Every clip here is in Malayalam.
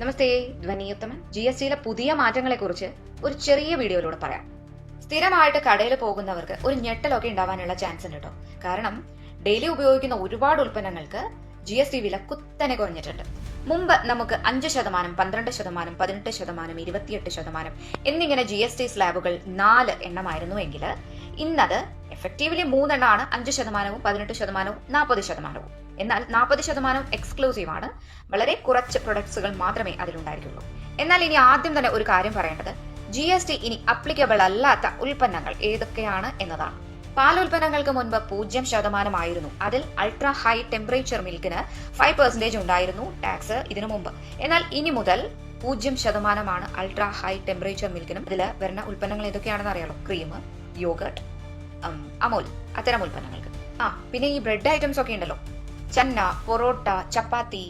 നമസ്തേ ധ്വനിയുത്തമൻ. ജി എസ് ടിയിലെ പുതിയ മാറ്റങ്ങളെ കുറിച്ച് ഒരു ചെറിയ വീഡിയോയിലൂടെ പറയാം. സ്ഥിരമായിട്ട് കടയിൽ പോകുന്നവർക്ക് ഒരു ഞെട്ടലൊക്കെ ഉണ്ടാവാനുള്ള ചാൻസ് ഉണ്ട് കേട്ടോ കാരണം ഡെയിലി ഉപയോഗിക്കുന്ന ഒരുപാട് ഉൽപ്പന്നങ്ങൾക്ക് ജി എസ് ടി വില കുത്തനെ കുറഞ്ഞിട്ടുണ്ട്. മുമ്പ് നമുക്ക് അഞ്ച് ശതമാനം പന്ത്രണ്ട് ശതമാനം പതിനെട്ട് ശതമാനം ഇരുപത്തിയെട്ട് ശതമാനം എന്നിങ്ങനെ ജി എസ് ടി സ്ലാബുകൾ നാല് എണ്ണമായിരുന്നു എങ്കിൽ ഇന്നത് എഫക്റ്റീവ്ലി മൂന്നെണ്ണമാണ്. അഞ്ച് ശതമാനവും പതിനെട്ട് ശതമാനവും നാൽപ്പത് ശതമാനവും. എന്നാൽ നാൽപ്പത് ശതമാനം എക്സ്ക്ലൂസീവ് ആണ്. വളരെ കുറച്ച് പ്രൊഡക്ട്സുകൾ മാത്രമേ അതിലുണ്ടായിരിക്കുള്ളൂ എന്നാൽ ഇനി ആദ്യം തന്നെ ഒരു കാര്യം പറയേണ്ടത്. ജി എസ് ടി ഇനി അപ്ലിക്കബിൾ അല്ലാത്ത ഉൽപ്പന്നങ്ങൾ ഏതൊക്കെയാണ് എന്നതാണ്. പാൽ ഉൽപ്പന്നങ്ങൾക്ക് മുൻപ് പൂജ്യം ശതമാനമായിരുന്നു. അതിൽ അൾട്രാ ഹൈ ടെമ്പറേച്ചർ മിൽക്കിന് ഫൈവ് പെർസെന്റേജ് ഉണ്ടായിരുന്നു ടാക്സ് ഇതിനു മുമ്പ്. എന്നാൽ ഇനി മുതൽ പൂജ്യം ശതമാനമാണ് അൾട്രാ ഹൈ ടെമ്പറേച്ചർ മിൽക്കിനും ഇതിൽ വരുന്ന ഉൽപ്പന്നങ്ങൾ ഏതൊക്കെയാണെന്ന് അറിയാലോ. ക്രീം യോഗട്ട് അമോൽ അത്തരം ഉൽപ്പന്നങ്ങൾക്ക്. ആ പിന്നെ ഈ ബ്രെഡ് ഐറ്റംസ് ഒക്കെ ഉണ്ടല്ലോ. ചന്ന പൊറോട്ട ചപ്പാത്തി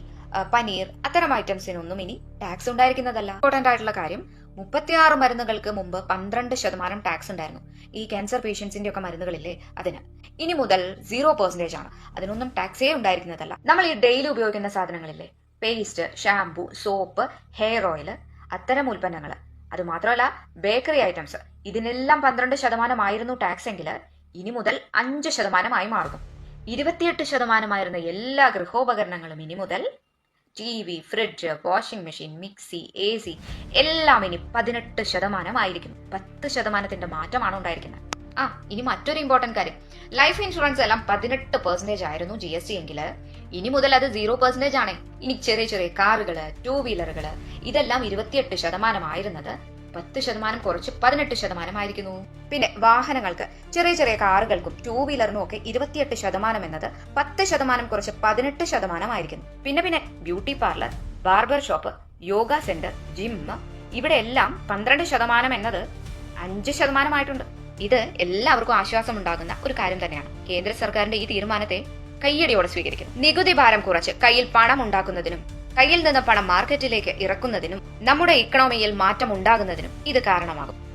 പനീർ അത്തരം ഐറ്റംസിനൊന്നും ഇനി ടാക്സ് ഉണ്ടായിരിക്കുന്നതല്ല. ഇമ്പോർട്ടന്റ് ആയിട്ടുള്ള കാര്യം മുപ്പത്തിയാറ് മരുന്നുകൾക്ക് മുമ്പ് പന്ത്രണ്ട് ശതമാനം ടാക്സ് ഉണ്ടായിരുന്നു. ഈ ക്യാൻസർ പേഷ്യൻസിന്റെ ഒക്കെ മരുന്നുകളില്ലേ അതിന്. ഇനി മുതൽ സീറോ പെർസെന്റേജ് ആണ്. അതിനൊന്നും ടാക്സേ ഉണ്ടായിരിക്കുന്നതല്ല. നമ്മൾ ഈ ഡെയിലി ഉപയോഗിക്കുന്ന സാധനങ്ങളില്ലേ paste shampoo soap hair oil അത്തരം ഉൽപ്പന്നങ്ങൾ അത് മാത്രമല്ല ബേക്കറി ഐറ്റംസ് ഇതിനെല്ലാം പന്ത്രണ്ട് ശതമാനമായിരുന്നു ടാക്സ് എങ്കിൽ ഇനി മുതൽ അഞ്ച് ശതമാനമായി മാറുന്നു ഇരുപത്തിയെട്ട് ശതമാനമായിരുന്ന എല്ലാ ഗൃഹോപകരണങ്ങളും ഇനി മുതൽ T V fridge washing machine mixie A C എല്ലാം ഇനി പതിനെട്ട് ശതമാനമായിരിക്കും. പത്ത് ശതമാനത്തിന്റെ മാറ്റമാണ് ഉണ്ടായിരിക്കുന്നത്. ആ ഇനി മറ്റൊരു ഇമ്പോർട്ടന്റ് കാര്യം. ലൈഫ് ഇൻഷുറൻസ് എല്ലാം പതിനെട്ട് പെർസെന്റേജ് ആയിരുന്നു ജി എസ് ടി എങ്കിൽ ഇനി മുതൽ അത് സീറോ പെർസെന്റേജ് ആണ്. ഇനി ചെറിയ ചെറിയ കാറുകൾ ടൂ വീലറുകൾ ഇതെല്ലാം ഇരുപത്തിയെട്ട് ശതമാനമായിരുന്നത്. പത്ത് ശതമാനം കുറച്ച് പതിനെട്ട് ശതമാനമായിരിക്കുന്നു. പിന്നെ വാഹനങ്ങൾക്ക് ചെറിയ ചെറിയ കാറുകൾക്കും ടൂ വീലറിനും ഒക്കെ ഇരുപത്തിയെട്ട് ശതമാനം എന്നത് പത്ത് ശതമാനം കുറച്ച് പതിനെട്ട് ശതമാനമായിരിക്കുന്നു. പിന്നെ പിന്നെ beauty parlour barber shop yoga centre gym ഇവിടെ എല്ലാം പന്ത്രണ്ട് ശതമാനം എന്നത് അഞ്ച് ശതമാനമായിട്ടുണ്ട്. ഇത് എല്ലാവർക്കും ആശ്വാസം ഉണ്ടാകുന്ന ഒരു കാര്യം തന്നെയാണ്. കേന്ദ്ര സർക്കാരിന്റെ ഈ തീരുമാനത്തെ കയ്യടിയോടെ സ്വീകരിക്കുന്നു. നികുതി ഭാരം കുറച്ച് കയ്യിൽ പണം ഉണ്ടാക്കുന്നതിനും കയ്യിൽ നിന്ന് പണം മാർക്കറ്റിലേക്ക് ഇറക്കുന്നതിനും നമ്മുടെ ഇക്കണോമിയിൽ മാറ്റം ഉണ്ടാകുന്നതിനും ഇത് കാരണമാകും.